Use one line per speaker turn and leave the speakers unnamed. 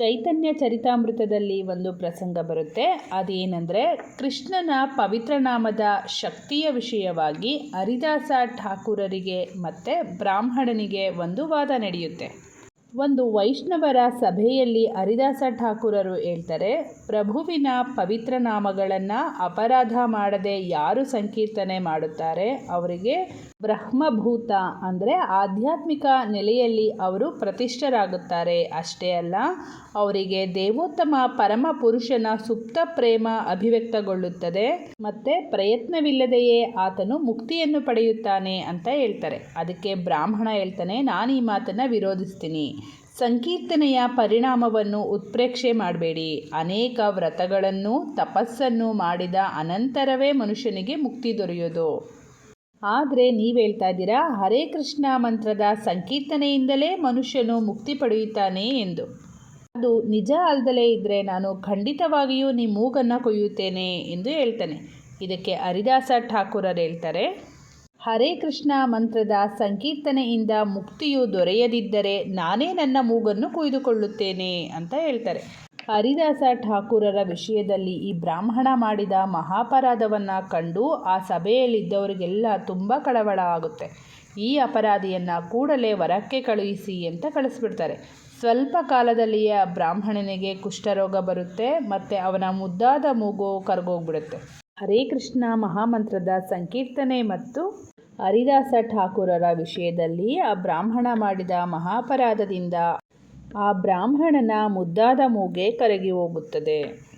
ಚೈತನ್ಯ ಚರಿತಾಮೃತದಲ್ಲಿ ಒಂದು ಪ್ರಸಂಗ ಬರುತ್ತೆ. ಅದೇನೆಂದರೆ, ಕೃಷ್ಣನ ಪವಿತ್ರ ನಾಮದ ಶಕ್ತಿಯ ವಿಷಯವಾಗಿ ಹರಿದಾಸ ಠಾಕೂರರಿಗೆ ಮತ್ತು ಬ್ರಾಹ್ಮಣನಿಗೆ ಒಂದು ವಾದ ನಡೆಯುತ್ತೆ. ಒಂದು ವೈಷ್ಣವರ ಸಭೆಯಲ್ಲಿ ಹರಿದಾಸ ಠಾಕೂರರು ಹೇಳ್ತಾರೆ, ಪ್ರಭುವಿನ ಪವಿತ್ರ ನಾಮಗಳನ್ನು ಅಪರಾಧ ಮಾಡದೆ ಯಾರು ಸಂಕೀರ್ತನೆ ಮಾಡುತ್ತಾರೆ? ಅವರಿಗೆ ಬ್ರಹ್ಮಭೂತ ಅಂದರೆ ಆಧ್ಯಾತ್ಮಿಕ ನೆಲೆಯಲ್ಲಿ ಅವರು ಪ್ರತಿಷ್ಠರಾಗುತ್ತಾರೆ. ಅಷ್ಟೇ ಅಲ್ಲ, ಅವರಿಗೆ ದೇವೋತ್ತಮ ಪರಮ ಪುರುಷನ ಸುಪ್ತ ಪ್ರೇಮ ಅಭಿವ್ಯಕ್ತಗೊಳ್ಳುತ್ತದೆ. ಮತ್ತು ಪ್ರಯತ್ನವಿಲ್ಲದೆಯೇ ಆತನು ಮುಕ್ತಿಯನ್ನು ಪಡೆಯುತ್ತಾನೆ ಅಂತ ಹೇಳ್ತಾರೆ. ಅದಕ್ಕೆ ಬ್ರಾಹ್ಮಣ ಹೇಳ್ತಾನೆ, ನಾನು ಈ ಮಾತನ್ನು ವಿರೋಧಿಸ್ತೀನಿ. ಸಂಕೀರ್ತನೆಯ ಪರಿಣಾಮವನ್ನು ಉತ್ಪ್ರೇಕ್ಷೆ ಮಾಡಬೇಡಿ. ಅನೇಕ ವ್ರತಗಳನ್ನು, ತಪಸ್ಸನ್ನು ಮಾಡಿದ ಅನಂತರವೇ ಮನುಷ್ಯನಿಗೆ ಮುಕ್ತಿ ದೊರೆಯೋದು ಆದರೆ ನೀವು ಹೇಳ್ತಾ ಇದ್ದೀರಾ, ಹರೇ ಕೃಷ್ಣ ಮಂತ್ರದ ಸಂಕೀರ್ತನೆಯಿಂದಲೇ ಮನುಷ್ಯನು ಮುಕ್ತಿ ಪಡೆಯುತ್ತಾನೆ ಎಂದು. ಅದು ನಿಜ ಅಲ್ಲದಲೇ ಇದ್ದರೆ ನಾನು ಖಂಡಿತವಾಗಿಯೂ ನಿಮ್ಮ ಮೂಗನ್ನು ಕೊಯ್ಯುತ್ತೇನೆ ಎಂದು ಹೇಳ್ತಾನೆ. ಇದಕ್ಕೆ ಹರಿದಾಸ ಠಾಕೂರರು ಹೇಳ್ತಾರೆ, ಹರೇ ಕೃಷ್ಣ ಮಂತ್ರದ ಸಂಕೀರ್ತನೆಯಿಂದ ಮುಕ್ತಿಯು ದೊರೆಯದಿದ್ದರೆ ನಾನೇ ನನ್ನ ಮೂಗನ್ನು ಕೊಯ್ದುಕೊಳ್ಳುತ್ತೇನೆ ಅಂತ ಹೇಳ್ತಾರೆ. ಹರಿದಾಸ ಠಾಕೂರರ ವಿಷಯದಲ್ಲಿ ಈ ಬ್ರಾಹ್ಮಣ ಮಾಡಿದ ಮಹಾಪರಾಧವನ್ನು ಕಂಡು ಆ ಸಭೆಯಲ್ಲಿದ್ದವರಿಗೆಲ್ಲ ತುಂಬ ಕಳವಳ ಆಗುತ್ತೆ. ಈ ಅಪರಾಧಿಯನ್ನು ಕೂಡಲೇ ವರಕ್ಕೆ ಕಳುಹಿಸಿ ಅಂತ ಕಳಿಸ್ಬಿಡ್ತಾರೆ. ಸ್ವಲ್ಪ ಕಾಲದಲ್ಲಿಯೇ ಆ ಬ್ರಾಹ್ಮಣನಿಗೆ ಕುಷ್ಠರೋಗ ಬರುತ್ತೆ, ಮತ್ತು ಅವನ ಮುದ್ದಾದ ಮೂಗು ಕರಗೋಗ್ಬಿಡುತ್ತೆ. ಹರೇ ಕೃಷ್ಣ ಮಹಾಮಂತ್ರದ ಸಂಕೀರ್ತನೆ ಮತ್ತು ಹರಿದಾಸ ಠಾಕೂರರ ವಿಷಯದಲ್ಲಿ ಆ ಬ್ರಾಹ್ಮಣ ಮಾಡಿದ ಮಹಾಪರಾಧದಿಂದ ಆ ಬ್ರಾಹ್ಮಣನ ಮುದ್ದಾದ ಮೂಗೇ ಕರಗಿ ಹೋಗುತ್ತದೆ.